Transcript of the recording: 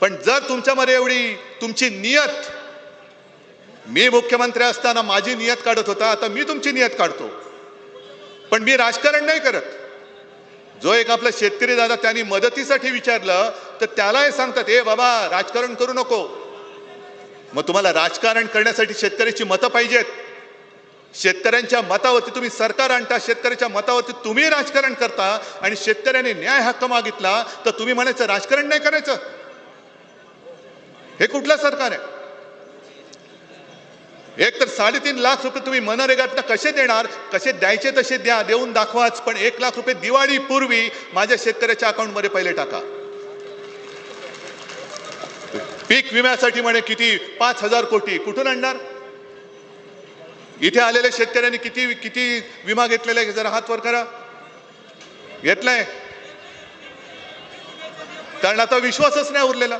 पण जर तुमच्यामध्ये एवढी तुमची नियत मी मुख्यमंत्री असताना माझी नियत काढत होता आता मी तुमची नियत काढतो. पण मी राजकारण नाही करत. जो एक आपला शेतकरी दादा त्यांनी मदतीसाठी विचारलं तर त्याला हे सांगतात हे बाबा राजकारण करू नको. मग तुम्हाला राजकारण करण्यासाठी शेतकऱ्याची मतं पाहिजेत. शेतकऱ्यांच्या मतावरती तुम्ही सरकार आणता शेतकऱ्याच्या मतावरती तुम्ही राजकारण करता आणि शेतकऱ्याने न्याय हक्क मागितला तर तुम्ही म्हणायचं राजकारण नाही करायचं. हे कुठलं सरकार आहे? एक तर साडेतीन लाख रुपये तुम्ही मनरेगातनं कसे देणार? कसे द्यायचे तसे द्या देऊन दाखवाच. पण एक लाख रुपये दिवाळी पूर्वी माझ्या शेतकऱ्याच्या अकाउंटमध्ये पहिले टाका. पीक विम्यासाठी म्हणे किती? पाच हजार कोटी. कुठून आणणार? इथे आलेल्या शेतकऱ्यांनी किती किती विमा घेतलेला आहे? जरा हात वर करा. घेतलाय. कारण आता विश्वासच नाही उरलेला.